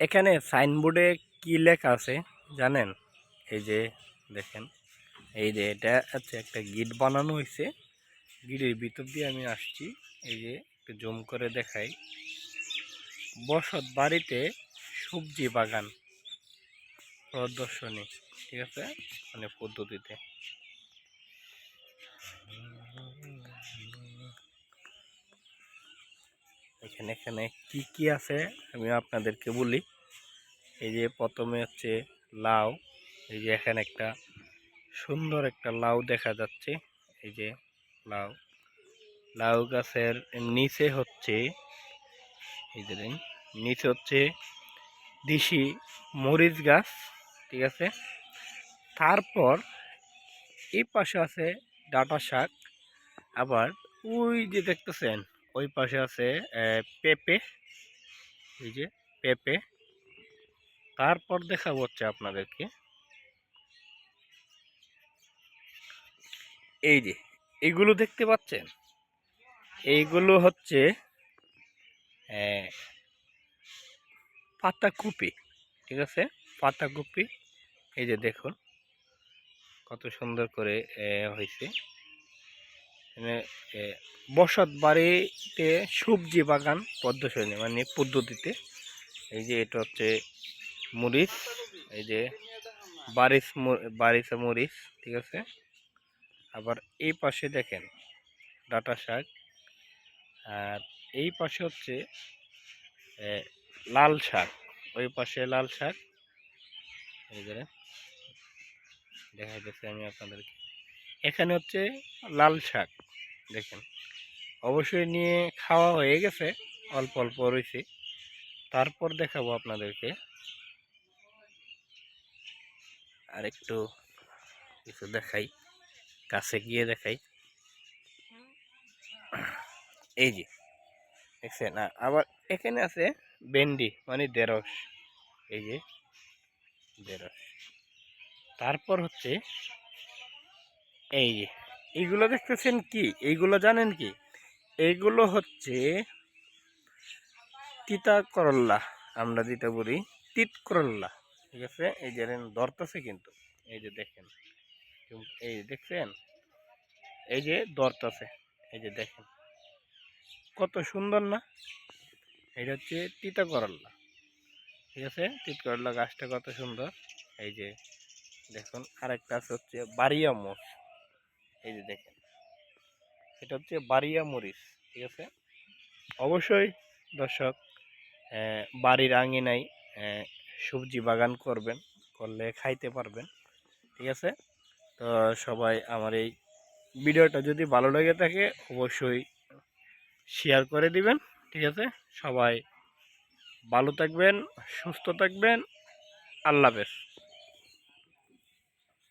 এখানে সাইনবোর্ডে কি লেখা আছে জানেন? এই যে দেখেন, এই যে এটা হচ্ছে একটা গিট বানানো হয়েছে। গিটের ভিতর দিয়ে আমি আসছি, এই যে একটু জুম করে দেখাই। বসত বাড়িতে সবজি বাগান প্রদর্শনী, ঠিক আছে? মানে পদ্ধতিতে। এখানে এখানে কি কি আছে আমি আপনাদেরকে বলি। এই যে প্রথমে হচ্ছে লাউ, এই যে এখানে একটা সুন্দর একটা লাউ দেখা যাচ্ছে, এই যে লাউ। লাউ গাছের নিচে হচ্ছে, এই যে নিচে হচ্ছে দেশি মরিচ গাছ, ঠিক আছে? তারপর এই পাশে আছে ডাটা শাক, আবার ওই যে দেখতেছেন ওই পাশে আছে পেঁপে। এই যে পেঁপে। তারপর দেখাবো হচ্ছে আপনাদেরকে। এই যে, এগুলো দেখতে পাচ্ছেন? এইগুলো হচ্ছে পাতাকপি, ঠিক আছে? পাতাকপি। এই যে দেখুন, কত সুন্দর করে হয়েছে। বসত বাড়িতে সবজি বাগান পদ্ধতি মানে পদ্ধতিতে। এই যে এটা হচ্ছে মরিচ, এই যে বারিশ বারিশা মরিচ, ঠিক আছে? আবার এই পাশে দেখেন, ডাটা শাক। আর এই পাশে হচ্ছে লাল শাক, ওই পাশে লাল শাক। এই যে দেখা যাচ্ছে আমি আপনাদেরকে। এখানে হচ্ছে লাল শাক। দেখেন। অবশ্যই নিয়ে খাওয়া হয়ে গেছে, অল্প অল্প রয়েছে তারপর দেখাবো আপনাদেরকে। আর একটু কিছু দেখাই, কাছে গিয়ে দেখাই। এই যে, দেখছেন আবার এখানে আছে ভেন্ডি মানে দেরস এই যে দেরস তারপর হচ্ছে, এই যে এইগুলো দেখতেছেন কি? এইগুলো জানেন কি? এইগুলো হচ্ছে তিতা করল্লা, আমরা যেটা বলি তিত করল্লা, ঠিক আছে? এই যে ধরতেছে কিন্তু। এই যে দেখেন এই দেখছেন? এই যে ধরতেছে, এই যে দেখেন। কত সুন্দর না? এটা হচ্ছে তিতা করল্লা, ঠিক আছে? তিত করল্লা গাছটা কত সুন্দর। এই যে দেখুন, আরেকটা আছে হচ্ছে বাড়িয়া মোষ। এই যে দেখেন। এটা হচ্ছে বাড়িয়া মরিচ ঠিক আছে? অবশ্যই দর্শক। বাড়ির আঙিনায় আহ, সবজি বাগান করবেন করলে খাইতে পারবেন ঠিক আছে? তো সবাই আমার এই ভিডিওটা যদি ভালো লেগে থাকে অবশ্যই শেয়ার করে দিবেন ঠিক আছে? সবাই ভালো থাকবেন সুস্থ থাকবেন আল্লাহ হাফেজ।